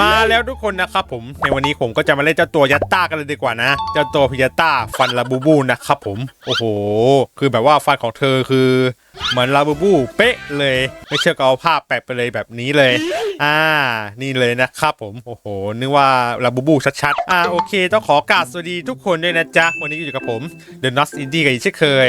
มาแล้วทุกคนนะครับผมในวันนี้ผมก็จะมาเล่นเจ้าตัวยัตตากันเลยดีกว่านะเจ้าตัวพิยัตตาฟันลาบูบูนะครับผมโอ้โห คือแบบว่าฟันของเธอคือเหมือนลาบูบูเป๊ะเลย ไม่เชื่อก็เอาภาพแปะไปเลยแบบนี้เลย อ่า นี่เลยนะครับผม โอ้โห นึกว่าลาบูบูชัดๆ อ่า โอเค ต้องขอกราบสวัสดีทุกคนด้วยนะจ๊ะ วันนี้ก็อยู่กับผม The n o t Indie กันอีกเช่นเคย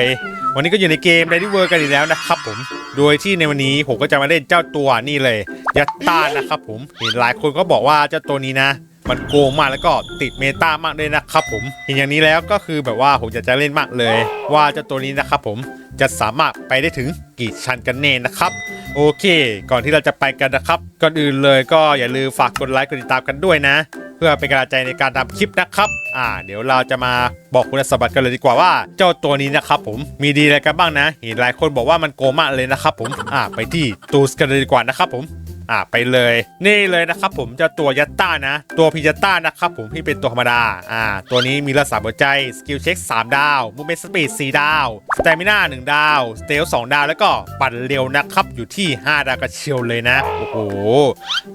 วันนี้ก็อยู่ในเกม Ready World กันอีกแล้วนะครับผม โดยที่ในวันนี้ผมก็จะมาเล่นเจ้าตัวนี่เลย ยัตตานะครับผม เห็นหลายคนก็บอกว่าเจ้าตัวนี้นะ มันโกงมากแล้วก็ติดเมตามากเลยนะครับผมเห็นอย่างนี้แล้วก็คือแบบว่าผมอยากจะเล่นมากเลย ว่าเจ้าตัวนี้นะครับผมจะสามารถไปได้ถึงกี่ชั้นกันแน่นะครับโอเค ก่อนที่เราจะไปกันนะครับ ก่อนอื่นเลยก็อย่าลืมฝากกดไลค์กดติดตามกันด้วยนะ เพื่อเป็นกำลังใจในการทำคลิปนะครับ อ่า เดี๋ยวเราจะมาบอกคุณสมบัติกันเลยดีกว่าว่า เจ้าตัวนี้นะครับผมมีดีอะไรกันบ้างนะ เห็นหลายคนบอกว่ามันโกงมากเลยนะครับผมอ่าไปที่ตูสกันเลยดีกว่านะครับผม อ่าไปเลย นี่เลยนะครับผมเจ้าตัวยัตต้านะ ตัวพิยัตต้านะครับผมที่เป็นตัวธรรมดาอ่าตัวนี้มีรักษาหัวใจสกิลเช็ค 3 ดาวมูเมนต์สปีด4ดาวสเตมิน่า1ดาวสเตล2ดาวแล้วก็ปั่นเร็วนะครับอยู่ที่ 5 ดาวกระเชียวเลยนะโอ้โห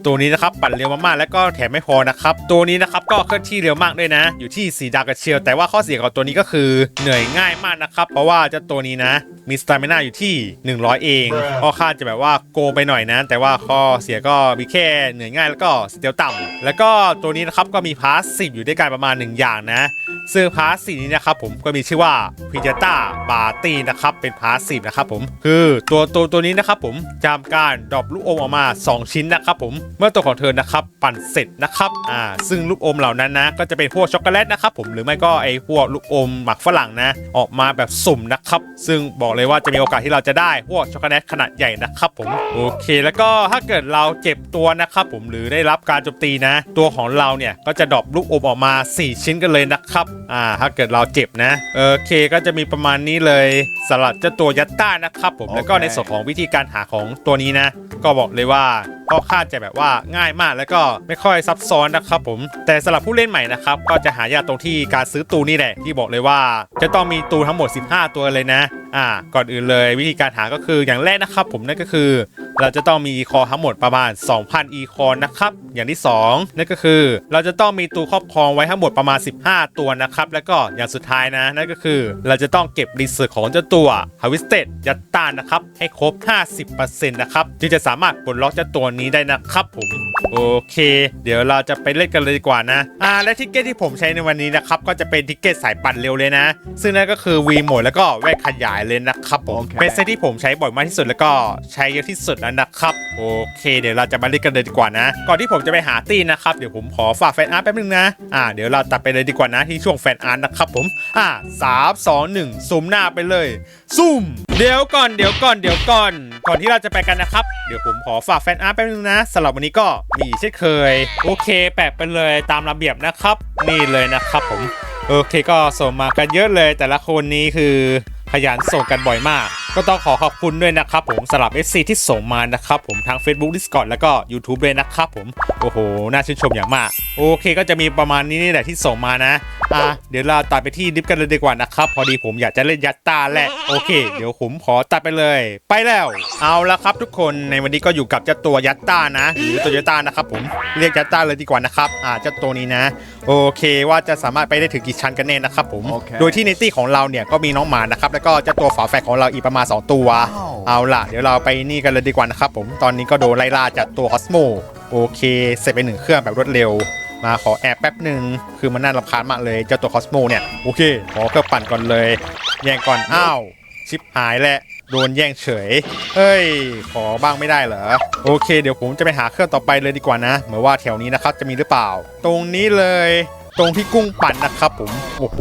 ตัวนี้นะครับปั่นเร็วมากๆแล้วก็แถมไม่พอนะครับตัวนี้นะครับก็เคลื่อนที่เร็วมากด้วยนะ อยู่ที่ 4 ดาวกระเชียวแต่ว่าข้อเสียของตัวนี้ก็คือเหนื่อยง่ายมากนะครับเพราะว่าเจ้าตัวนี้นะมีสเตมิน่าอยู่ที่ 100 เองก็ค่าจะแบบว่าโกงไปหน่อยนะ แต่ว่าข้อเสียก็มีแค่เหนื่อยง่ายแล้วก็สเตลต่ำแล้วก็ตัวนี้นะครับก็มีพาสซีฟอยู่ด้วยกันประมาณ 1 อย่างนะซึ่งพาสซีฟนี้นะครับผมก็มีชื่อว่าพิจต้าบาร์ตี้นะครับเป็นพาสซีฟนะครับผมคือตัวตัวตัวนี้นะครับผมจำการดรอปลูกอมออกมา 2 ชิ้นนะครับผมเมื่อตัวของเธอนะครับปั่นเสร็จนะครับอ่าซึ่งลูกอมเหล่านั้นนะก็จะเป็นพวกช็อกโกแลตนะครับผมหรือไม่ก็ไอ้พวกลูกอมหมักฝรั่งนะออกมาแบบสุ่มนะครับซึ่งบอกเลยว่าจะมีโอกาสที่เราจะได้พวกช็อกโกแลตขนาดใหญ่นะครับผมโอเค แล้วก็ถ้าเกิดเราเจ็บตัวนะครับผมหรือได้รับการโจมตีนะ ตัวของเราเนี่ยก็จะดรอปลูกอมออกมา 4 ชิ้นกันเลยนะครับอ่าถ้าเกิดเราเจ็บนะโอเคก็จะมีประมาณนี้เลยสำหรับเจ้าตัวยัตต้านะครับผมแล้วก็ในส่วนของวิธีการหาของตัวนี้นะ ก็บอกเลยว่าก็ค่าจะแบบว่าง่ายมากแล้วก็ไม่ค่อยซับซ้อนนะครับผมแต่สำหรับผู้เล่นใหม่นะครับก็จะหายากตรงที่การซื้อตูนี่แหละที่บอกเลยว่า จะต้องมีตูทั้งหมด 15 ตัวเลยนะ อ่า ก่อนอื่นเลยวิธีการหาก็คืออย่างแรกนะครับ ผมนั่นก็คือ เราจะต้องมีคอทั้งหมดประมาณ 2,000 อีคอนนะครับ อย่างที่ 2 นั่นก็คือ เราจะต้องมีตูครอบครองไว้ทั้งหมดประมาณ 15 ตัวนะครับ แล้วก็อย่างสุดท้ายนะ นั่นก็คือ เราจะต้องเก็บรีเสิร์ชของเจ้าตัว h a r v e s t e d ยัตตานะครับ ให้ครบ 50%นะครับจึงจะสามารถปลดล็อกเจ้าตัวนี้ได้นะครับผมโอเค เดี๋ยวเราจะไปเล่นกันเลยดีกว่านะอ่าและทิกเก็ตที่ผมใช้ในวันนี้นะครับก็จะเป็นทิกเก็ตสายปั่นเร็วเลยนะ ซึ่งนั่นก็คือ V โหมดแล้วก็แว่นขยายเลยนะครับผม โอเค เป็นเซตที่ผมใช้บ่อยมากที่สุดแล้วก็ใช้เยอะที่สุดแล้วนะครับ โอเค เดี๋ยวเราจะมาเล่นกันเลยดีกว่านะ ก่อนที่ผมจะไปหาตีนะครับ เดี๋ยวผมขอฝากแฟนอาร์ตแป๊บนึงนะ อ่า เดี๋ยวเราตัดไปเลยดีกว่านะที่ช่วงแฟนอาร์ตนะครับผม อ่าสามสองหนึ่งซูมหน้าไปเลยซูมเดี๋ยวก่อนเดี๋ยวก่อนเดี๋ยวก่อน ก่อนที่เราจะไปกันนะครับ เดี๋ยวผมขอฝากแฟนอาร์ตแป๊บนึงนะสำหรับวันนี้ก็มีเช่นเคย โอเค แปะไปเลยตามระเบียบนะครับ นี่เลยนะครับผม โอเคก็ส่งมากันเยอะเลยแต่ละคนนี้คือข ยันส่งกันบ่อยมาก ก็ต้องขอขอบคุณด้วยนะครับผมสำหรับ FC ที่ส่งมานะครับผมทาง Facebook Discord แล้วก็ YouTube เลยนะครับผม โอ้โห น่าชื่นชมอย่างมาก โอเคก็จะมีประมาณนี้นี่แหละที่ส่งมานะอะเดี๋ยวเราตัดไปที่ดิฟกันเลยดีกว่านะครับ พอดีผมอยากจะเล่นยัตตาแหละโอเค เดี๋ยวผมขอตัดไปเลย ไปแล้ว เอาละครับทุกคนในวันนี้ก็อยู่กับเจ้าตัวยัตตานะ หรือตัวยัตตานะครับผมเรียกยัตตาเลยดีกว่านะครับอ่าเจ้าตัวนี้นะ โอเคว่าจะสามารถไปได้ถึงกี่ชั้นกันแน่นะครับผมโอเค โดยที่ในตี้ของเราเนี่ยก็มีน้องหมานะครับแล้วก็เจ้าตัวฝาแฝดของเราอีกประมาณ 2 ตัวว้าวเอาล่ะ เดี๋ยวเราไปนี่กันเลยดีกว่านะครับผมตอนนี้ก็โดนไล่ล่าจากตัวคอสโมโอเคเสร็จไปหนึ่งเครื่องแบบรวดเร็ว มาขอแอบแป๊บหนึ่งคือมันน่ารำคาญมากเลยเจ้าตัวคอสโมเนี่ยโอเคขอเครื่องปั่นก่อนเลย แย่งก่อนอ้าวชิปหายแหละ โดนแย่งเฉย เฮ้ย ขอบ้างไม่ได้เหรอ โอเค เดี๋ยวผมจะไปหาเครื่องต่อไปเลยดีกว่านะ เหมือนว่าแถวนี้นะครับจะมีหรือเปล่า ตรงนี้เลย ตรงที่กุ้งปั่นนะครับผม โอ้โห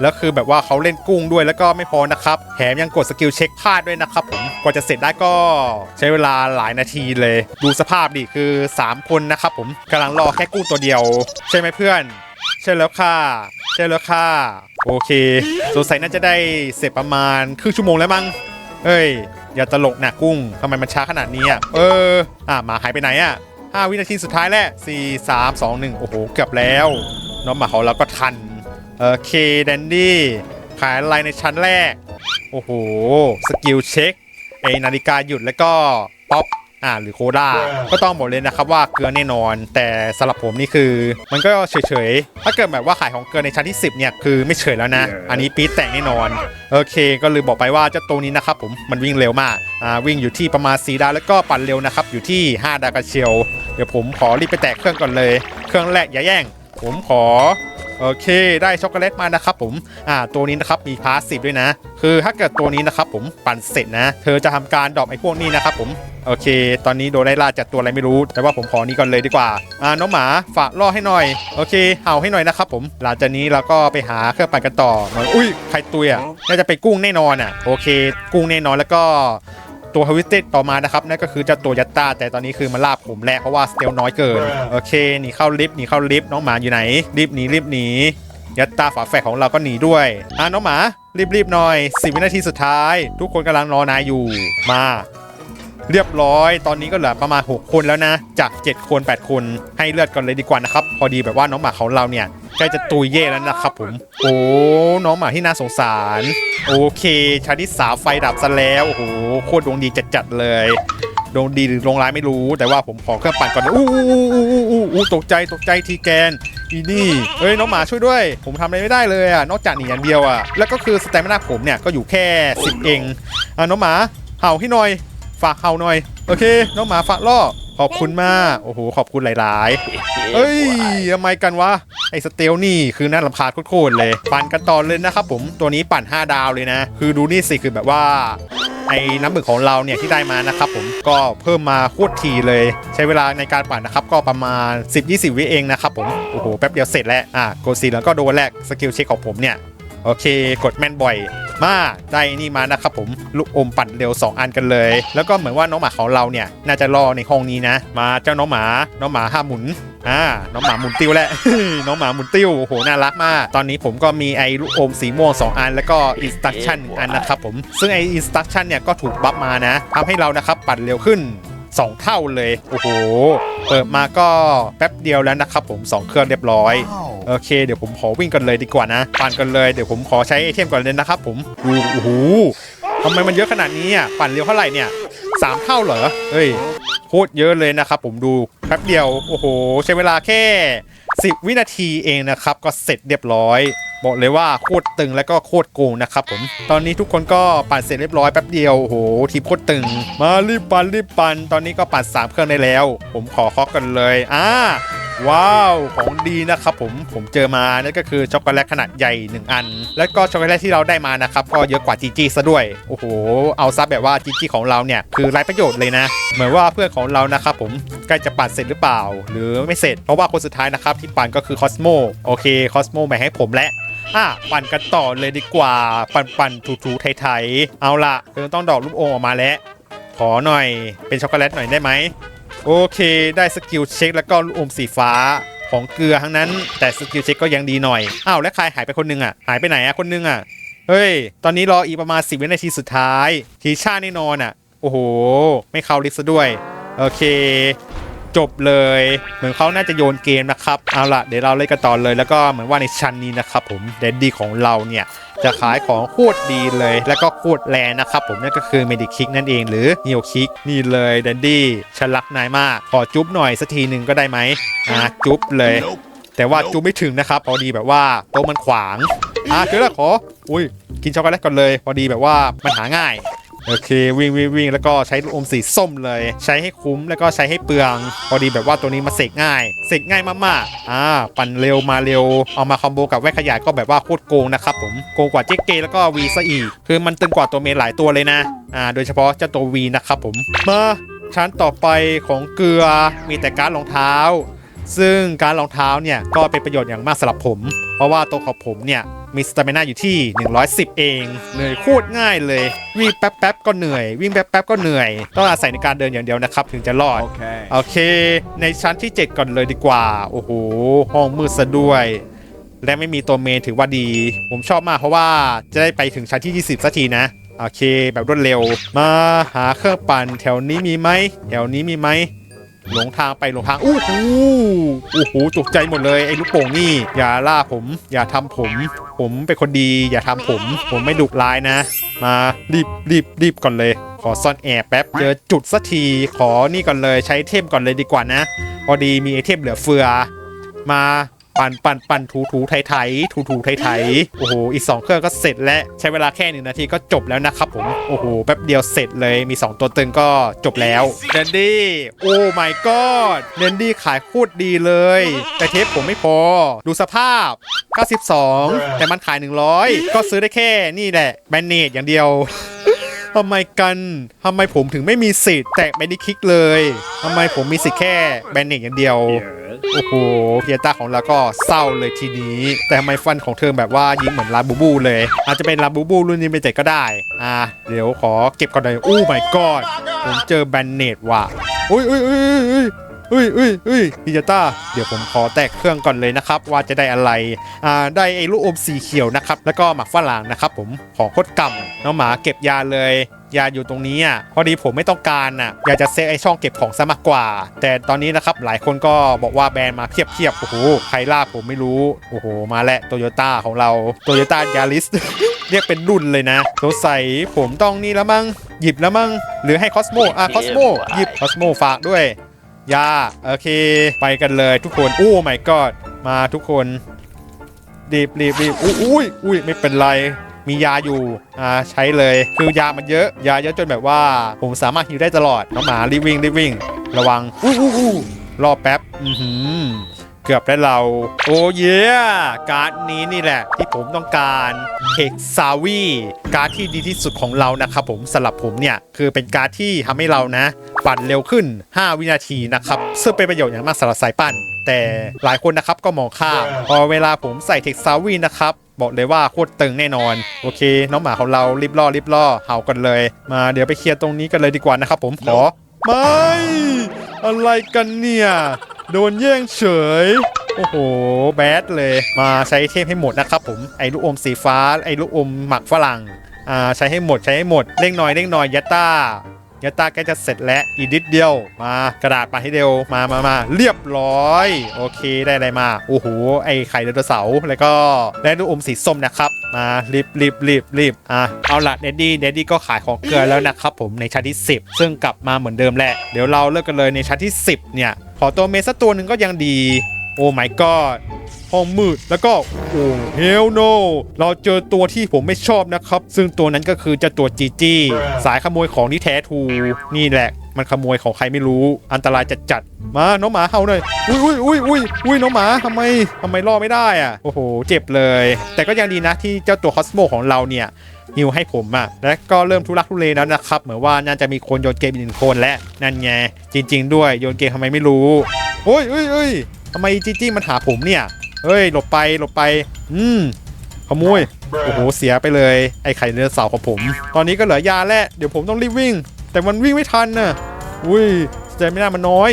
แล้วคือแบบว่าเขาเล่นกุ้งด้วยแล้วก็ไม่พอนะครับ แถมยังกดสกิลเช็คพลาดด้วยนะครับผม กว่าจะเสร็จได้ก็ใช้เวลาหลายนาทีเลย ดูสภาพดิคือ 3 คนนะครับผมกำลังรอแค่กุ้งตัวเดียว ใช่ไหมเพื่อน ใช่แล้วค่ะ ใช่แล้วค่ะ โอเคสงสัยน่าจะได้เสร็จประมาณครึ่งชั่วโมงแล้วมั้งเฮ้ย อย่าตลกนะกุ้งทำไมมันช้าขนาดนี้อะเออ อะหมาหายไปไหนอะ5วินาทีสุดท้ายแล้ว4 3 2 1โอ้โหเกือบแล้วน้องหมาของเราก็ทันโอเคแดนดี้ขายอะไรในชั้นแรก โอ้โห สกิลเช็คไอนาฬิกาหยุดแล้วก็ ป๊อป อ่าหรือโคด้าก็ต้องบอกเลยนะครับว่าเกลือแน่นอน แต่สำหรับผมนี่คือ มันก็เฉยๆ ถ้าเกิดแบบว่าขายของเกลือในชั้นที่ 10 เนี่ยคือไม่เฉยแล้วนะ อันนี้ปี๊ดแต่งแน่นอน โอเค ก็เลยบอกไปว่าเจ้าตัวนี้นะครับผมมันวิ่งเร็วมากอ่าวิ่งอยู่ที่ประมาณ4ดาวแล้วก็ปั่นเร็วนะครับอยู่ที่ 5 ดาวกระเชียว เดี๋ยวผมขอรีบไปแตะเครื่องก่อนเลย เครื่องแรกอย่าแย่ง ผมขอโอเค ได้ช็อกโกแลตมานะครับผม อ่า ตัวนี้นะครับมีพาสซีฟด้วยนะ คือถ้าเกิดตัวนี้นะครับผมปั่นเสร็จนะ เธอจะทำการดรอปไอ้พวกนี้นะครับผม โอเค ตอนนี้โดนไล่ล่าจากตัวอะไรไม่รู้ แต่ว่าผมขอนี้ก่อนเลยดีกว่า อ่า น้องหมาฝากล่อให้หน่อย โอเค เห่าให้หน่อยนะครับผม หลังจากนี้เราก็ไปหาเครื่องปั่นกันต่อหน่อยอุ้ย ใครตุยอะ น่าจะไปนกุ้งแน่นอนอะ โอเค กุ้งแน่นอนแล้วก็ ตัวฮาวิสเตต่อมานะครับนั่นก็คือเจ้าตัวยัตตาแต่ตอนนี้คือมันลาบผมแหละเพราะว่าสเตลน้อยเกินโอเคหนีเข้าลิฟต์หนีเข้าลิฟต์น้องหมาอยู่ไหนรีบหนีรีบหนียัตตาฝาแฝดของเราก็หนีด้วยอะน้องหมารีบๆหน่อยสิวินาทีสุดท้าย ทุกคนกำลังรอนายอยู่มา เรียบร้อย ตอนนี้ก็เหลือประมาณ 6 คนแล้วนะ จาก 7 คน 8 คน ให้เลือดกันเลยดีกว่านะครับ พอดีแบบว่าน้องหมาของเราเนี่ยใกล้จะตุยเย่แล้วนะครับผม โอ้ น้องหมาที่น่าสงสาร โอเคชาดิสาไฟดับซะแล้ว โอ้โห โคตรดวงดีจัดๆเลยดวงดีหรือดวงร้ายไม่รู้ แต่ว่าผมขอเครื่องปั่นก่อนนะอู้อู้อู้อู้อู้อู้ตกใจตกใจทีแกนอีนี่เฮ้ยน้องหมาช่วยด้วย ผมทำอะไรไม่ได้เลยอะนอกจากหนีอย่างเดียวอะแล้วก็คือสเตมินาผมเนี่ยก็อยู่แค่10เองอะน้องหมาเห่าให้หน่อย ฝากเห่าหน่อย โอเค น้องหมาฝากล่อ ขอบคุณมาก โอ้โห ขอบคุณหลาย ๆ เอ้ยทำไมกันวะ ไอ้สเตลนี่คือน่ารำคาญโคตรๆเลย ปั่นกันต่อเลยนะครับผม ตัวนี้ปั่น 5 ดาวเลยนะ คือดูนี่สิคือแบบว่าไอ้น้ำหมึกของเราเนี่ยที่ได้มานะครับผมก็เพิ่มมาโคตรทีเลย ใช้เวลาในการปั่นนะครับก็ประมาณ 10-20 วิเองนะครับผม โอ้โห แป๊บเดียวเสร็จแล้ว อะกดสีแล้วก็โดนแรกสกิลเช็คของผมเนี่ย โอเค กดแม่นบ่อยมาได้นี่มานะครับผมลูกอมปั่นเร็ว 2 อันกันเลย แล้วก็เหมือนว่าน้องหมาของเราเนี่ยน่าจะรอในห้องนี้นะ มาเจ้าน้องหมาน้องหมาห้าหมุนอ่าน้องหมาหมุนติ้วแหละน้องหมาหมุนติ้วโหน่ารักมาก ตอนนี้ผมก็มีไอ้ลูกอมสีม่วง 2 อัน แล้วก็อินสตั c ชั่นอันนะครับผมซึ่งไอ้อินสตั c ชั่นเนี่ยก็ถูกบัฟมานะทำให้เรานะครับปั่นเร็วขึ้น 2 เท่าเลย โอ้โห เปิดมาก็แป๊บเดียวแล้วนะครับผม 2 เครื่องเรียบร้อย โอเค เดี๋ยวผมขอวิ่งกันเลยดีกว่านะปั่นกันเลย เดี๋ยวผมขอใช้ไอเทมก่อนเลยนะครับผมดูโอ้โหทำไมมันเยอะขนาดนี้อะ ปั่นเร็วเท่าไหร่เนี่ยสามเท่าเหรอ เฮ้ย โคตรเยอะเลยนะครับผมดู แป๊บเดียว โอ้โห ใช้เวลาแค่ 10 วินาทีเองนะครับ ก็เสร็จเรียบร้อย บอกเลยว่าโคตรตึงแล้วก็โคตรโกงนะครับผม ตอนนี้ทุกคนก็ปั่นเสร็จเรียบร้อยแป๊บเดียวโอ้โหทีมโคตรตึง มารีบปั่นรีบปั่นตอนนี้ก็ปั่น3เครื่องได้แล้ว ผมขอเคาะกันเลยอ่า ว้าว ของดีนะครับผมผมเจอมานั่นก็คือช็อกโกแลตขนาดใหญ่ 1 อัน แล้วก็ช็อกโกแลตที่เราได้มานะครับก็เยอะกว่าจีจีซะด้วย โอ้โห เอาซะแบบว่าจีจีของเราเนี่ยคือไร้ประโยชน์เลยนะ เหมือนว่าเพื่อนของเรานะครับผมใกล้จะปั่นเสร็จหรือเปล่า หรือไม่เสร็จ เพราะว่าคนสุดท้ายนะครับที่ปั่นก็คือคอสโมโอเคคอสโมแบ่งให้ผมและอะปั่นกันต่อเลยดีกว่า ปั่นปั่นถูถูไทยๆเอาละเธอต้องดอกลูกโองออกมาแล้วขอหน่อยเป็นช็อกโกแลตหน่อยได้ไหม โอเค ได้สกิลเช็คแล้วก็ลูกอมสีฟ้าของเกลือทั้งนั้น แต่สกิลเช็คก็ยังดีหน่อย อ้าวแล้วใครหายไปคนนึงอะ หายไปไหนอะคนนึงอะ เฮ้ย ตอนนี้รออีกประมาณ 10วินาทีสุดท้าย ทีชาแน่นอนอะ โอ้โห ไม่เข้าลิสต์ซะด้วย โอเค จบเลย เหมือนเขาน่าจะโยนเกมนะครับ เอาล่ะ เดี๋ยวเราเล่นกันต่อเลย แล้วก็เหมือนว่าในชั้นนี้นะครับผมเดดดี้ของเราเนี่ยจะขายของโคตรดีเลย แล้วก็โคตรแรงนะครับผมนั่นก็คือเมดิคิกนั่นเองหรือเนียวคิกนี่เลยแดนดี้ฉันรักนายมาก ขอจุ๊บหน่อยสักทีหนึ่งก็ได้ไหมอะจุ๊บเลย แต่ว่าจุ๊บไม่ถึงนะครับพอดีแบบว่าโต๊ะมันขวางอะเจอแล้วขออุ้ยกินช็อกโกแลตก่อนเลย พอดีแบบว่ามันหาง่าย โอเควิ่งวิ่งวิ่งแล้วก็ใช้ลูกอมสีส้มเลย ใช้ให้คุ้มแล้วก็ใช้ให้เปลือง พอดีแบบว่าตัวนี้มาเสกง่ายเสกง่ายมากๆอ่าปั่นเร็วมาเร็วเอามาคอมโบกับแว่นขยายก็แบบว่าโคตรโกงนะครับผมโกงกว่าเจ๊เกแล้วก็วีซะอีกคือมันตึงกว่าตัวเมนหลายตัวเลยนะอ่าโดยเฉพาะเจ้าตัววีนะครับผมมาชั้นต่อไปของเกลือมีแต่การรองเท้า ซึ่งการรองเท้าเนี่ยก็เป็นประโยชน์อย่างมากสำหรับผม เพราะว่าตัวของผมเนี่ย มีสตามินาอยู่ที่ 110 เองเหนื่อยโคตรง่ายเลย วิ่งแป๊บๆก็เหนื่อย วิ่งแป๊บๆก็เหนื่อย ต้องอาศัยในการเดินอย่างเดียวนะครับ ถึงจะรอด Okay. โอเค ในชั้นที่ 7 ก่อนเลยดีกว่า โอ้โห ห้องมืดซะด้วย และไม่มีตัวเมนถือว่าดี ผมชอบมากเพราะว่าจะได้ไปถึงชั้นที่ 20สักทีนะโอเค แบบรวดเร็ว มาหาเครื่องปั่นแถวนี้มีไหมแถวนี้มีไหม หลงทางไปหลงทางอู้หูโอ้โหตกใจหมดเลยไอ้ลูกโป่งนี่ อย่าล่าผม อย่าทำผม ผมเป็นคนดี อย่าทำผม ผมไม่ดุร้ายนะ มารีบรีบรีบก่อนเลย ขอซ่อนแอบแป๊บเจอจุดสักทีขอนี่ก่อนเลยใช้เทมก่อนเลยดีกว่านะ พอดีมีไอเทมเหลือเฟือ มา ปั่นปั่นปั่นถูถูไถไถถูถูไถไถโอ้โหอีก 2 เครื่องก็เสร็จแล้วใช้เวลาแค่หนึ่งนาทีก็จบแล้วนะครับผมโอ้โหแป๊บเดียวเสร็จเลยมี 2 ตัวตึงก็จบแล้วเดนดี้โอ้ my god เดนดี้ขายโคตรดีเลย แต่เทปผมไม่พอ ดูสภาพ 92 แต่มันขาย 100 ก็ซื้อได้แค่นี่แหละแบนเนตอย่างเดียวทำไมกันทำไมผมถึงไม่มีสิทธิ์แตะไม่ได้คลิกเลยทำไมผมมีสิทธิ์แค่แบนเนตอย่างเดียว โอ้โหเพียต้าของเราก็เศร้าเลยทีนี้ แต่ไมฟันของเธอแบบว่ายิงเหมือนลาบูบูเลย อาจจะเป็นลาบูบูรุ่นนี้เป็นเจ็ดก็ได้ อ่า เดี๋ยวขอเก็บก่อนเลยอู้ my god ผมเจอแบนเนตว่ะอุ้ยอุ้ยอุ้ยอุ้ยอุ้ยอุ้ยอุ้ยพิยาต้า เดี๋ยวผมขอแตกเครื่องก่อนเลยนะครับ ว่าจะได้อะไร อ่า ได้ไอ้ลูกอมสีเขียวนะครับ แล้วก็หมักฝรั่งนะครับผม ของโคตรกำน้องหมาเก็บยาเลย ยาอยู่ตรงนี้อะพอดีผมไม่ต้องการอะอยากจะเซฟไอช่องเก็บของซะมากกว่า แต่ตอนนี้นะครับหลายคนก็บอกว่าแบรนด์มาเพียบเทียบๆโอ้โหใครล่าผมไม่รู้โอ้โหมาแล้วโตโยต้าของเราโตโยต้ายาริสเรียกเป็นรุ่นเลยนะสงสัยผมต้องนี่แล้วมั้งหยิบแล้วมั้งหรือให้คอสโมอะคอสโมหยิบคอสโมฝากด้วยยาโอเค ไปกันเลยทุกคนโอ้ my god มาทุกคนรีบรีบรีบอุ้ยอุ้ยอุ้ยไม่เป็นไร มียาอยู่อ่าใช้เลย คือยามันเยอะ ยาเยอะจนแบบว่า ผมสามารถฮิวได้ตลอด น้องหมารีบวิ่งรีบวิ่ง ระวังอู้อู้อู้รอแป๊บ อือหือเกือบได้เรา โอ้เย่การ์ดนี้นี่แหละ ที่ผมต้องการเฮกซาวีการ์ดที่ดีที่สุดของเรานะครับผมสำหรับผมเนี่ย คือเป็นการ์ดที่ทำให้เรานะปั่นเร็วขึ้น 5 วินาทีนะครับ ซึ่งเป็นประโยชน์อย่างมากสำหรับสายปั่น แต่หลายคนนะครับก็มองข้ามพอเวลาผมใส่เทคซาวีนะครับ บอกเลยว่าโคตรตึงแน่นอน โอเค น้องหมาของเรารีบล่อรีบล่อเห่ากันเลย มาเดี๋ยวไปเคลียร์ตรงนี้กันเลยดีกว่านะครับผมขอไม่อะไรกันเนี่ย โดนแย่งเฉยโอ้โห แบดเลย มาใช้เทมให้หมดนะครับผม ไอ้ลูกอมสีฟ้า ไอ้ลูกอมหมักฝรั่ง อ่า ใช้ให้หมด ใช้ให้หมดเร่งหน่อยเร่งหน่อยยัตตา ยัตตาใกล้จะเสร็จแล้วอีกนิดเดียวมากระดาษมาให้เร็วมามามาเรียบร้อย โอเคได้อะไรมาโอ้โหไอไข่ไดโนเสาร์แล้วก็ได้ลูกอมสีส้มนะครับ มารีบรีบรีบรีบอะเอาละเดดดี้เดดดี้ก็ขายของเกลือแล้วนะครับผมในชั้นที่ 10 ซึ่งกลับมาเหมือนเดิมแหละเดี๋ยวเราเลิกกันเลยในชั้นที่ 10 เนี่ยขอตัวเมสตัวหนึ่งก็ยังดี โอ้ my god ห้องมืดแล้วก็โอ้ hell no เราเจอตัวที่ผมไม่ชอบนะครับ ซึ่งตัวนั้นก็คือเจะตัวจีจี้สายขโมยของที่แท้ทูนี่แหละ มันขโมยของใครไม่รู้อันตรายจัดจัดมาน้องหมาเห่าหน่อยอุ้ยอุ้ยอุ้ยอุ้ยอุ้ยน้องหมาทำไมทำไมล่อไม่ได้อะโอ้โห เจ็บเลย แต่ก็ยังดีนะที่เจ้าตัวคอสโมของเราเนี่ยฮิวให้ผมอะและก็เริ่มทุรักทุเลแล้วนะครับ เหมือนว่าน่าจะมีคนโยนเกมอีกหนึ่งคนและนั่นไงจริง ๆ ด้วยโยนเกมทำไมไม่รู้โอ้ยเอ้ยเอ้ย ทำไมจีจี้มันหาผมเนี่ย เฮ้ย หลบไป หลบไป อืม ขโมย โอ้โห เสียไปเลย ไอไข่เนื้อเสาของผม ตอนนี้ก็เหลือยาแล้ว เดี๋ยวผมต้องรีบวิ่ง แต่มันวิ่งไม่ทันน่ะ อุ้ยใจไม่น่ามันน้อย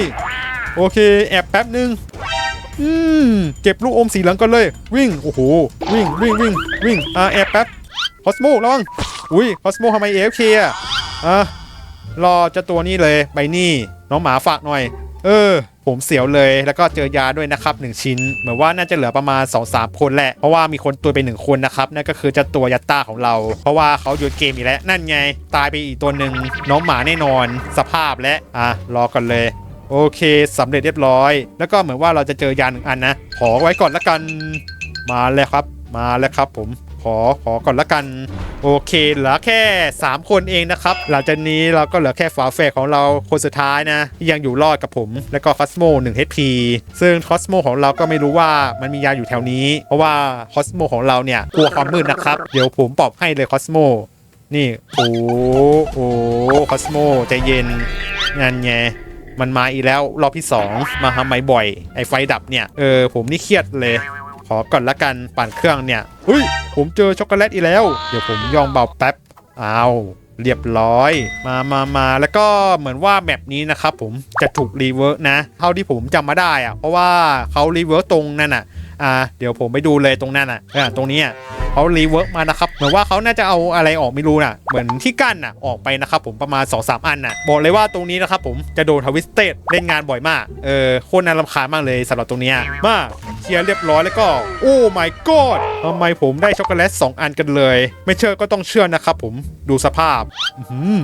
โอเค แอบแป๊บนึง อืม เก็บลูกอมสีเหลืองก่อนเลย วิ่ง โอ้โห วิ่ง วิ่ง วิ่ง วิ่ง อ่า แอบแป๊บ คอสโมระวัง อุ้ย คอสโมทำไม AFK อะอะรอเจ้าตัวนี้เลยใบนี่ น้องหมาฝากหน่อย เออ ผมเสียวเลย แล้วก็เจอยาด้วยนะครับ 1 ชิ้น เหมือนว่าน่าจะเหลือประมาณ 2-3 คนแหละ เพราะว่ามีคนตัวไป 1 คนนะครับ นั่นก็คือเจ้าตัวยัตตาของเรา เพราะว่าเขาหยุดเกมอีกแล้ว นั่นไง ตายไปอีกตัวหนึ่งน้องหมาแน่นอน สภาพและ อะ รอกันเลยโอเคสำเร็จเรียบร้อย แล้วก็เหมือนว่าเราจะเจอยาหนึ่งอันนะ ขอไว้ก่อนละกัน มาแล้วครับ มาแล้วครับผม ขอขอก่อนละกัน โอเคเหลือแค่ 3 คนเองนะครับ หลังจากนี้เราก็เหลือแค่ฝาแฝดของเราคนสุดท้ายนะที่ยังอยู่รอดกับผม แล้วก็คอสโม1 HP ซึ่งคอสโมของเราก็ไม่รู้ว่ามันมียาอยู่แถวนี้ เพราะว่าคอสโมของเราเนี่ยกลัวความมืดนะครับ เดี๋ยวผมปอบให้เลยคอสโมนี่โอ้โอ้คอสโมใจเย็นนั่นไงมันมาอีกแล้วรอบที่ 2 มาทำไมบ่อย ไอ้ไฟดับเนี่ย เออ ผมนี่เครียดเลย ขอก่อนละกันปั่นเครื่องเนี่ยอุ้ยผมเจอช็อกโกแลตอีกแล้ว เดี๋ยวผมยองเบาแป๊บเอาเรียบร้อย มามามาแล้วก็เหมือนว่าแมปนี้นะครับผมจะถูกรีเวิร์กนะ เท่าที่ผมจำมาได้อะเพราะว่าเขารีเวิร์กตรงนั่นอะ อ่าเดี๋ยวผมไปดูเลยตรงนั้นอะอ่าตรงนี้อะเขารีเวิร์กมานะครับเหมือนว่าเขาน่าจะเอาอะไรออกไม่รู้น่ะ เหมือนที่กั้นน่ะออกไปนะครับผมประมาณ2อสอันน่ะ บอกเลยว่าตรงนี้นะครับผมจะโดนทวิสเตดเล่นงานบ่อยมาก เออโคตรน่ารำคาญมากเลยสำหรับตรงนี้มาเคลียร์เรียบร้อยแล้วก็ โอ้ my god ทำไมผมได้ช็อกโกแลตสองอันกันเลย ไม่เชื่อก็ต้องเชื่อนะครับผมดูสภาพอื้อหือ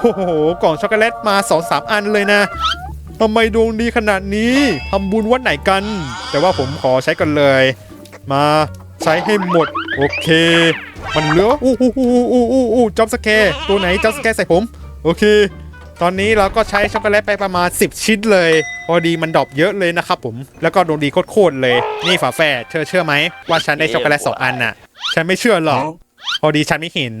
โอ้โหกล่องช็อกโกแลตมา2อสอันเลยนะ ทำไมดวงดีขนาดนี้ทำบุญวัดไหนกัน แต่ว่าผมขอใช้กันเลย มาใช้ให้หมด โอเค มันเหลืออู้อู้อู้อู้อู้อู้จับสแกร์ตัวไหนจับสแกร์ใส่ผม โอเค ตอนนี้เราก็ใช้ช็อกโกแลตไปประมาณ 10 ชิ้นเลย พอดีมันดรอปเยอะเลยนะครับผม แล้วก็ดวงดีโคตรๆเลย นี่ฝาแฝดเธอเชื่อไหมว่าฉันได้ช็อกโกแลตสองอันน่ะ ฉันไม่เชื่อหรอก พอดีฉันไม่เห็น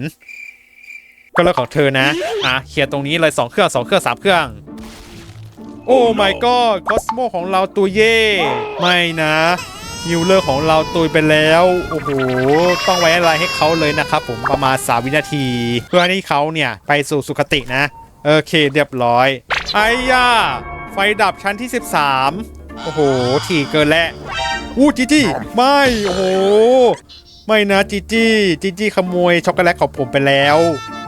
ก็เรื่องของเธอนะ อะเคลียร์ตรงนี้เลย2เครื่อง2เครื่อง3เครื่อง โอ้ my god คอสโมของเราตัวเย่ ไม่นะฮิวเลอร์ของเราตุยไปแล้ว โอ้โห ต้องไว้อะไรให้เขาเลยนะครับผมประมาณ 3 วินาที เพื่อให้เขาเนี่ย ไปสู่สุคตินะ โอเคเรียบร้อย ไอ้ย่า ไฟดับชั้นที่ 13 โอ้โห ถี่เกินแล้วอู้จีจี้ไม่ โอ้โห ไม่นะจีจี้จีจี้ขโมยช็อกโกแลตของผมไปแล้ว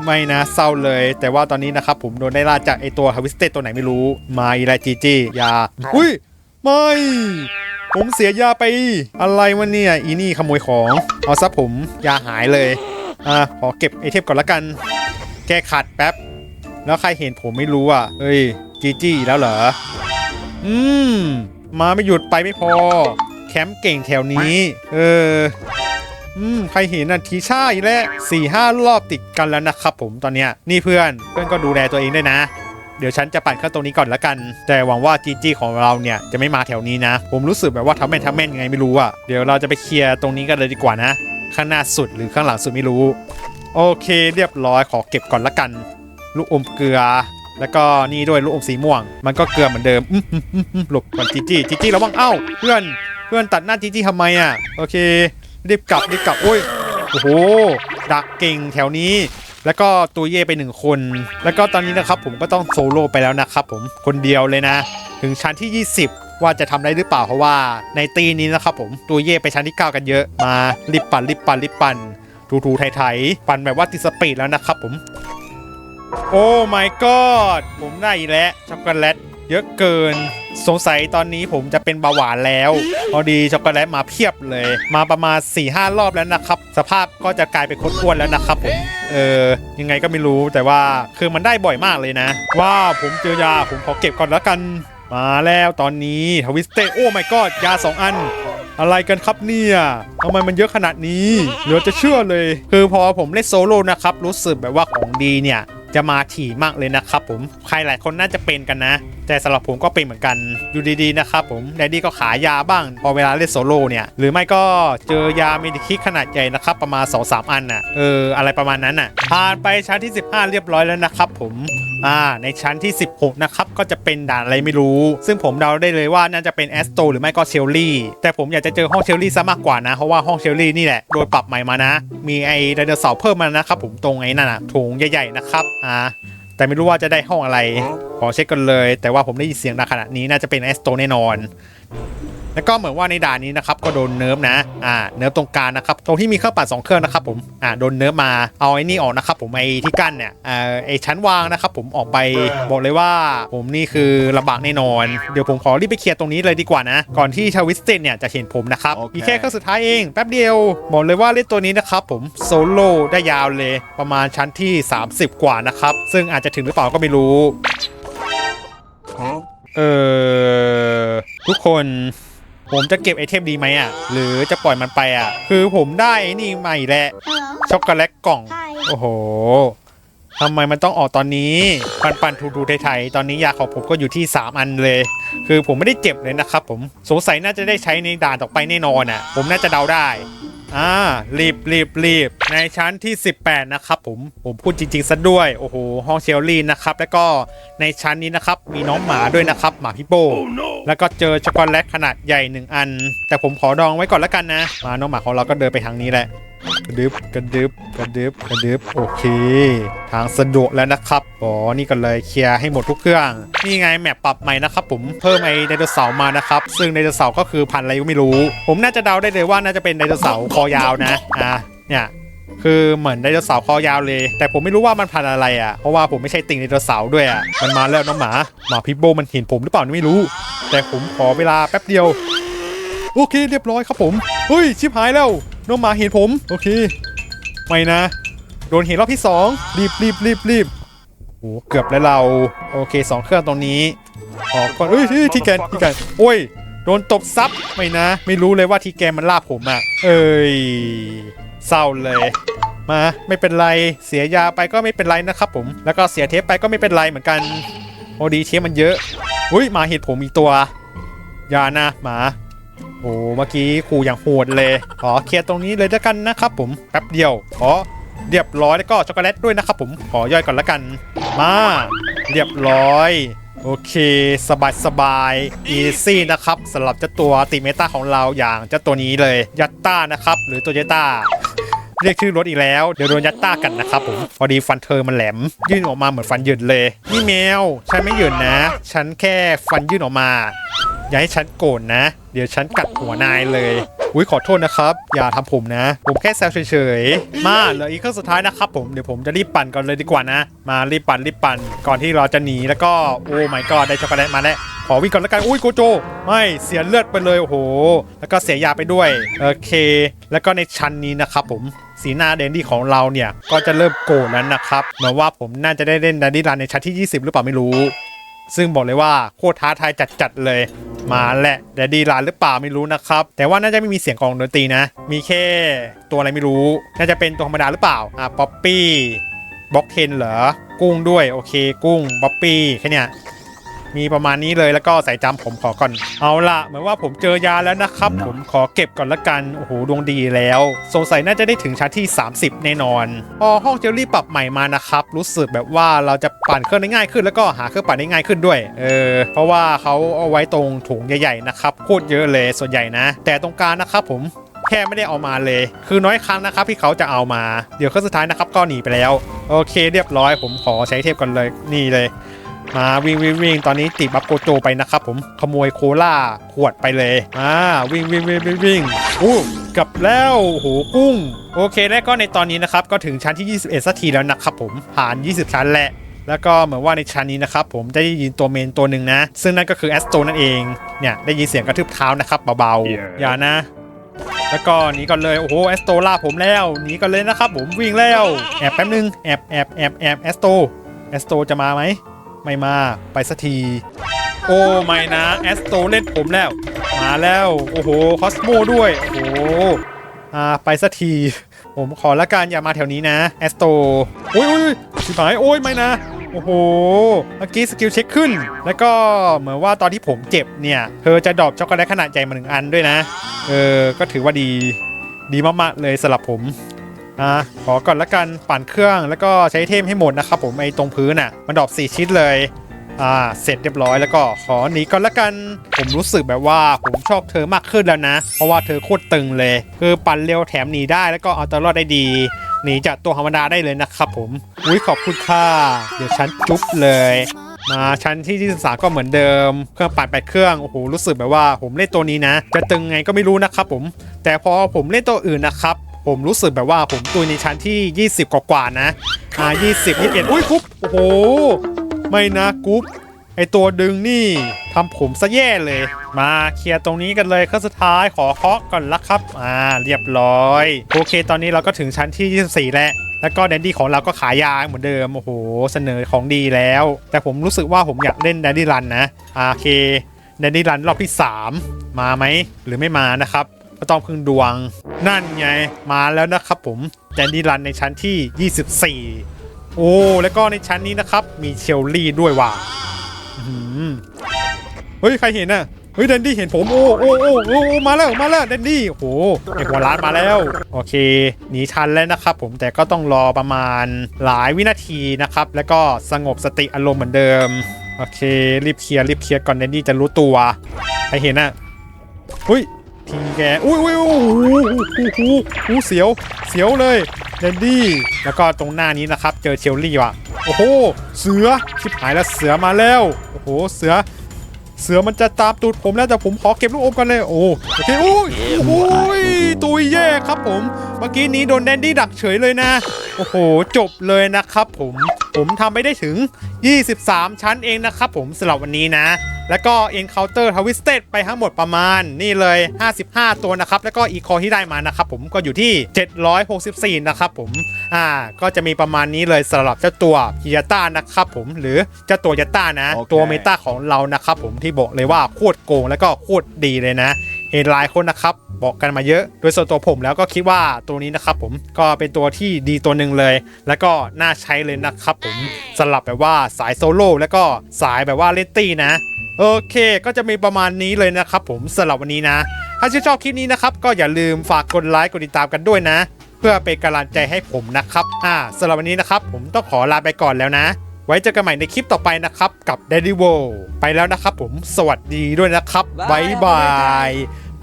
ไม่นะเศร้าเลย แต่ว่าตอนนี้นะครับผมโดนได้ล่าจากไอตัวฮาวิสเตตัวไหนไม่รู้มาอีไลจีจี้ยาอุ้ยไม่ผมเสียยาไป อะไรวะเนี่ยอีนี่ขโมยของเอาซะผมยาหายเลยอะขอเก็บไอเทมก่อนละกัน แก้ขัดแป๊บ แล้วใครเห็นผมไม่รู้อะเฮ้ยจีจี้แล้วเหรออืมมาไม่หยุดไปไม่พอ แคมป์เก่งแถวนี้ เออ อืม ใครเห็นน่ะทีช่าอีกแล้วสี่ห้ารอบติดกันแล้วนะครับผมตอนเนี้ยนี่เพื่อนเพื่อนก็ดูแลตัวเองด้วยนะ เดี๋ยวฉันจะปั่นเข้าตรงนี้ก่อนละกัน แต่หวังว่าจีจีของเราเนี่ยจะไม่มาแถวนี้นะ ผมรู้สึกแบบว่าทำแม่นทำแม่นยังไงไม่รู้อะเดี๋ยวเราจะไปเคลียร์ตรงนี้กันเลยดีกว่านะ ข้างหน้าสุดหรือข้างหลังสุดไม่รู้ โอเค เรียบร้อยขอเก็บก่อนละกัน ลูกอมเกลือแล้วก็นี่ด้วยลูกอมสีม่วง มันก็เกลือเหมือนเดิมหลบก่อนจีจีจีจีระวังเอ้า เพื่อนเพื่อนตัดหน้าจีจีทำไมอะ โอเค รีบกลับรีบกลับโอ้ยโอ้โหดักเก่งแถวนี้ แล้วก็ตัวเย่ไปหนึ่งคน แล้วก็ตอนนี้นะครับผมก็ต้องโซโล่ไปแล้วนะครับผมคนเดียวเลยนะ ถึงชั้นที่ 20 ว่าจะทำได้หรือเปล่าเพราะว่าในตีนี้นะครับผมตัวเย่ไปชั้นที่ 9 กันเยอะมารีบปั่นรีบปั่นรีบปั่นถูถูไถไถปั่นแบบว่าติดสปีดแล้วนะครับผมโอ้ my god ผมได้อีกแล้วช็อกโกแลตเยอะเกิน สงสัยตอนนี้ผมจะเป็นเบาหวานแล้ว พอดีช็อกโกแลตมาเพียบเลย มาประมาณ4-5รอบแล้วนะครับ สภาพก็จะกลายเป็นคนอ้วนแล้วนะครับผม เออ ยังไงก็ไม่รู้แต่ว่าคือมันได้บ่อยมากเลยนะ ว่าผมเจอยาผมขอเก็บก่อนแล้วกัน มาแล้วตอนนี้ทวิสเตโอ้ my god ยา 2 อันอะไรกันครับเนี่ยทำไมมันเยอะขนาดนี้ เหลือจะเชื่อเลย คือพอผมเล่นโซโล่นะครับ รู้สึกแบบว่าของดีเนี่ย จะมาถี่มากเลยนะครับผม ใครหลายคนน่าจะเป็นกันนะแต่สำหรับผมก็เป็นเหมือนกันอยู่ดีๆนะครับผมแดดดี้ก็ขายยาบ้างพอเวลาเล่นโซโล่เนี่ยหรือไม่ก็เจอยาเมดิคิกขนาดใหญ่นะครับประมาณ 2-3 อันน่ะเอออะไรประมาณนั้นน่ะผ่านไปชั้นที่ 15 เรียบร้อยแล้วนะครับผมอ่าในชั้นที่ 16 นะครับก็จะเป็นด่านอะไรไม่รู้ ซึ่งผมเดาได้เลยว่าน่าจะเป็นแอสโตหรือไม่ก็เชลลี่ แต่ผมอยากจะเจอห้องเชลลี่ซะมากกว่านะเพราะว่าห้องเชลลี่นี่แหละโดนปรับใหม่มานะ มีไอ้ไดโนเสาร์เพิ่มมานะครับผมตรงไอ้นั่นน่ะถุงใหญ่ๆนะครับอ่า แต่ไม่รู้ว่าจะได้ห้องอะไร ขอเช็คกันเลย แต่ว่าผมได้ยินเสียงดังขนาดนี้น่าจะเป็นแอสโตแน่นอน แล้วก็เหมือนว่าในด่านนี้นะครับก็โดนเนิร์ฟนะอ่าเนิร์ฟตรงกลางนะครับตรงที่มีเครื่องปั่นสองเครื่องนะครับผมอ่าโดนเนิร์ฟมาเอาไอ้นี่ออกนะครับผมไอ้ที่กั้นเนี่ยอ่าไอ้ชั้นวางนะครับผมออกไปบอกเลยว่า ผมนี่คือลำบากแน่นอนเดี๋ยวผมขอรีบไปเคลียร์ตรงนี้เลยดีกว่านะ ก่อนที่ชาวิสเตนเนี่ยจะเห็นผมนะครับโอเคอีกแค่เครื่องสุดท้ายเองแป๊บเดียวบอกเลยว่าเล่นตัวนี้นะครับผมโซโล่ได้ยาวเลยประมาณชั้นที่ 30 กว่านะครับซึ่งอาจจะถึงหรือเปล่าก็ไม่รู้เออทุกคน ผมจะเก็บไอเทมดีไหมอะ หรือจะปล่อยมันไปอะ คือผมได้ไอ้นี่ใหม่แหละ Hello. ช็อกโกแลตกล่อง Hi. โอ้โหทำไมมันต้องออกตอนนี้ ปันปันทูทูไทยๆตอนนี้ยาของผมก็อยู่ที่ 3 อันเลย คือผมไม่ได้เจ็บเลยนะครับผม สงสัยน่าจะได้ใช้ในด่านต่อไปแน่นอนอะ ผมน่าจะเดาได้ อ่ารีบรีบรีบในชั้นที่ 18 นะครับผมผมพูดจริงๆซะด้วย โอ้โห ห้องเชลลี่นะครับ แล้วก็ในชั้นนี้นะครับ มีน้องหมาด้วยนะครับ หมาพิโป้แล้วก็เจอช็อกโกแลตขนาดใหญ่หนึ่งอัน แต่ผมขอดองไว้ก่อนแล้วกันนะ มาน้องหมาของเราก็เดินไปทางนี้แหละ กระดึบกระดึบกระดึบกระดึบโอเค ทางสะดวกแล้วนะครับอ๋อนี่ก็เลยเคลียร์ให้หมดทุกเครื่อง นี่ไงแมปปรับใหม่นะครับผมเพิ่มไอ้ไดโนเสาร์มานะครับ ซึ่งไดโนเสาร์ก็คือพันอะไรก็ไม่รู้ ผมน่าจะเดาได้เลยว่าน่าจะเป็นไดโนเสาร์คอยาวนะอะเนี่ยคือเหมือนไดโนเสาร์คอยาวเลย แต่ผมไม่รู้ว่ามันพันอะไรอะเพราะว่าผมไม่ใช่ติ่งไดโนเสาร์ด้วยอะมันมาแล้วน้องหมาหมาพิบโบมันเห็นผมหรือเปล่าไม่รู้ แต่ผมขอเวลาแป๊บเดียว โอเคเรียบร้อยครับผมเฮ้ยชิบหายแล้วน้องหมาเห็นผม โอเค ไม่นะ โดนเห็นรอบที่สองรีบรีบรีบรีบโอ้เกือบแล้วเรา โอเคสองเครื่องตรงนี้ออกก่อนเอ้ยเฮ้ยทีแกนทีแกนโอ้ยโดนตบซับไม่นะ ไม่รู้เลยว่าทีแกนมันลาบผมอะเอ้ยเศร้าเลยมาไม่เป็นไรเสียยาไปก็ไม่เป็นไรนะครับผม แล้วก็เสียเทปไปก็ไม่เป็นไรเหมือนกันโอดีเทปมันเยอะอุ้ยหมาเห็นผมอีกตัว อย่านะหมา โอ้เมื่อกี้ขู่อย่างโหดเลยขอเคลียร์ตรงนี้เลยแล้วกันนะครับผมแป๊บเดียวขอเรียบร้อยแล้วก็ช็อกโกแลตด้วยนะครับผมขอย่อยก่อนละกัน มาเรียบร้อย โอเค สบายสบายอีซี่นะครับสำหรับเจ้าตัวติเมตาของเราอย่างเจ้าตัวนี้เลยยัตต้านะครับ หรือตัวยัตต้าเรียกชื่อรถอีกแล้ว เดี๋ยวโดนยัตต้ากันนะครับผม พอดีฟันเธอมันแหลม ยื่นออกมาเหมือนฟันหยินเลย นี่แมว ฉันไม่หยินนะ ฉันแค่ฟันยื่นออกมา อย่าให้ฉันโกรธนะ เดี๋ยวฉันกัดหัวนายเลย อุ้ยขอโทษนะครับ อย่าทำผมนะ ผมแค่แซวเฉยๆ มาเหลืออีกเครื่องสุดท้ายนะครับผม เดี๋ยวผมจะรีบปั่นก่อนเลยดีกว่านะ มารีบปั่นรีบปั่น ก่อนที่เราจะหนีแล้วก็โอ้ my god ได้ช็อกโกแลตมาแล้วขอวิ่งก่อนแล้วกัน อุ้ยโกโจ ไม่เสียเลือดไปเลยโอ้โห แล้วก็เสียยาไปด้วย โอเค แล้วก็ในชั้นนี้นะครับผมสีหน้าเดนดี้ของเราเนี่ย ก็จะเริ่มโกรธแล้วนะครับเหมือนว่าผมน่าจะได้เล่นดันดี้รันในชั้นที่ 20 หรือเปล่าไม่รู้ ซึ่งบอกเลยว่าโคตรท้าทายจัดๆเลย มาแหละแต่ดีลานหรือเปล่าไม่รู้นะครับ แต่ว่าน่าจะไม่มีเสียงกลองดนตรีนะ มีแค่ตัวอะไรไม่รู้ น่าจะเป็นตัวธรรมดาหรือเปล่าอะป๊อปปี้บ็อกเทนเหรอ กุ้งด้วย โอเค กุ้ง ป๊อปปี้ แค่เนี้ย มีประมาณนี้เลยแล้วก็ใส่จำผมขอก่อน เอาล่ะเหมือนว่าผมเจอยาแล้วนะครับ ผมขอเก็บก่อนละกัน โอ้โหดวงดีแล้ว สงสัยน่าจะได้ถึงชั้นที่ 30 แน่นอน พอห้องเจลลี่ปรับใหม่มานะครับ รู้สึกแบบว่าเราจะปั่นเครื่องได้ง่ายขึ้น แล้วก็หาเครื่องปั่นได้ง่ายขึ้นด้วย เออ เพราะว่าเขาเอาไว้ตรงถุงใหญ่ๆนะครับโคตรเยอะเลยส่วนใหญ่นะ แต่ตรงกลางนะครับผมแค่ไม่ได้เอามาเลย คือน้อยครั้งนะครับที่เขาจะเอามา เดี๋ยวเครื่องสุดท้ายนะครับก็หนีไปแล้ว โอเคเรียบร้อยผมขอใช้เทปก่อนเลยนี่เลย มาวิ่งวิ่งวิ่งตอนนี้ติดบัฟโกโจไปนะครับผมขโมยโคล่าขวดไปเลยอ่าวิ่งวิ่งวิ่งวิ่งวิ่งอู้กลับแล้วโอ้โหกุ้ง โอเคแล้วก็ในตอนนี้นะครับก็ถึงชั้นที่ 21สักทีแล้วนะครับผมผ่าน 20 ชั้นแหละแล้วก็เหมือนว่าในชั้นนี้นะครับผมได้ยินตัวเมนตัวหนึ่งนะ ซึ่งนั่นก็คือแอสโตนั่นเองเนี่ยได้ยินเสียงกระทืบเท้านะครับเบาๆ อย่านะ แล้วก็หนีก่อนเลย โอ้โหแอสโตล่าผมแล้วหนีก่อนเลยนะครับผมวิ่งแล้วแอบแป๊บนึงแอบแอบแอบแอบแอสโตแอสโตจะมาไหม ไม่มาไปสักที โอ้ไม่นะแอสโตเล่นผมแล้ว มาแล้ว โอ้โหคอสโมด้วย โอ้โหอ่าไปสักที ผมขอละกันอย่ามาแถวนี้นะแอสโตโอ้ยโอ้ยชิบหายโอ้ยไม่นะโอ้โห เมื่อกี้สกิลเช็คขึ้น แล้วก็เหมือนว่าตอนที่ผมเจ็บเนี่ย เธอจะดรอปช็อกโกแลตขนาดใหญ่มาหนึ่งอันด้วยนะ เออ ก็ถือว่าดี ดีมากๆเลยสำหรับผม อะขอก่อนละกันปั่นเครื่องแล้วก็ใช้เทมให้หมดนะครับผมไอ้ตรงพื้นอะมันดรอป4ชิ้นเลยอ่าเสร็จเรียบร้อยแล้วก็ขอหนีก่อนละกัน ผมรู้สึกแบบว่าผมชอบเธอมากขึ้นแล้วนะ เพราะว่าเธอโคตรตึงเลย คือปั่นเร็วแถมหนีได้แล้วก็เอาตัวรอดได้ดีหนีจากตัวธรรมดาได้เลยนะครับผมอุ้ยขอบคุณค่ะ เดี๋ยวฉันจุ๊บเลย มาชั้นที่ที่สาก็เหมือนเดิม เครื่องปั่นไปเครื่องโอ้โหรู้สึกแบบว่าผมเล่นตัวนี้นะ จะตึงไงก็ไม่รู้นะครับผม แต่พอผมเล่นตัวอื่นนะครับ ผมรู้สึกแบบว่าผมตุยในชั้นที่ 20 กว่าๆนะ อ่า 20 21 อุ้ยกุ๊บโอ้โห ไม่นะกุ๊บไอตัวดึงนี่ทำผมซะแย่เลย มาเคลียร์ตรงนี้กันเลยขั้นสุดท้ายขอเคาะก่อนละครับ อ่า เรียบร้อย โอเค ตอนนี้เราก็ถึงชั้นที่ 24 แล้วแล้วก็แดนดี้ของเราก็ขายยาเหมือนเดิม โอ้โห เสนอของดีแล้ว แต่ผมรู้สึกว่าผมอยากเล่นแดนดี้รันนะ โอเค แดนดี้รันรอบที่ 3 มาไหม หรือไม่มานะครับ ก็ต้องพึ่งดวง นั่นไง มาแล้วนะครับผมแดนดี้รันในชั้นที่ 24 โอ้ แล้วก็ในชั้นนี้นะครับ มีเชลลี่ด้วยว่ะเฮ้ย ใครเห็นน่ะ เฮ้ยแดนดี้เห็นผม โอ้โอ้โอ้โอ้มาแล้ว มาแล้วแดนดี้ โอ้ไอหัวร้านมาแล้ว โอเค หนีทันแล้วนะครับผม แต่ก็ต้องรอประมาณหลายวินาทีนะครับ แล้วก็สงบสติอารมณ์เหมือนเดิม โอเค รีบเคลียร์ รีบเคลียร์ก่อนแดนดี้จะรู้ตัว ใครเห็นน่ะเฮ้ย ทิ้งแกอุ้ยอุ้ยอุ้ยอุ้ยอุ้ยอุ้ยอุ้ยเสียว เสียวเลยแดนดี้ แล้วก็ตรงหน้านี้นะครับ เจอเชลลี่ว่ะ โอ้โห เสือ ชิบหายแล้วเสือมาแล้ว โอ้โห เสือ เสือมันจะตามตูดผมแล้วแต่ผมขอเก็บลูกอมกันเลย โอ้โอเคโอ้ยโอ้ยตุยแย่ครับผม เมื่อกี้นี้โดนแดนดี้ดักเฉยเลยนะ โอ้โห จบเลยนะครับผม ผมทำไปได้ถึง 23 ชั้นเองนะครับผมสำหรับวันนี้นะ แล้วก็ Encounter Twisted ไปทั้งหมดประมาณนี่เลย 55 ตัวนะครับ แล้วก็อีคอที่ได้มานะครับผมก็อยู่ที่ 764 นะครับผม อ่า ก็จะมีประมาณนี้เลยสำหรับเจ้าตัวพิยาต้านะครับผม หรือเจ้าตัวยาต้านะโอเคตัวเมตาของเรานะครับผมที่บอกเลยว่าโคตรโกงแล้วก็โคตรดีเลยนะเห็นหลายคนนะครับบอกกันมาเยอะ โดยส่วนตัวผมแล้วก็คิดว่าตัวนี้นะครับผมก็เป็นตัวที่ดีตัวหนึ่งเลย แล้วก็น่าใช้เลยนะครับผมสลับแบบว่าสายโซโล่แล้วก็สายแบบว่าเลตตี้นะ โอเค ก็จะมีประมาณนี้เลยนะครับผมสำหรับวันนี้นะ ถ้าชื่นชอบคลิปนี้นะครับ ก็อย่าลืมฝากกดไลค์กดติดตามกันด้วยนะ เพื่อเป็นกำลังใจให้ผมนะครับอ่าสำหรับวันนี้นะครับ ผมต้องขอลาไปก่อนแล้วนะ ไว้เจอกันใหม่ในคลิปต่อไปนะครับ กับ Daddy w o r l d ไปแล้วนะครับผมสวัสดีด้วยนะครับบ๊ายบาย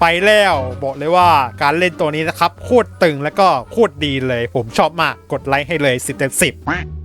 ไปแล้วบอกเลยว่าการเล่นตัวนี้นะครับโคตรตึงแล้วก็โคตรดีเลย ผมชอบมากกดไลค์ให้เลย 10เต็ม10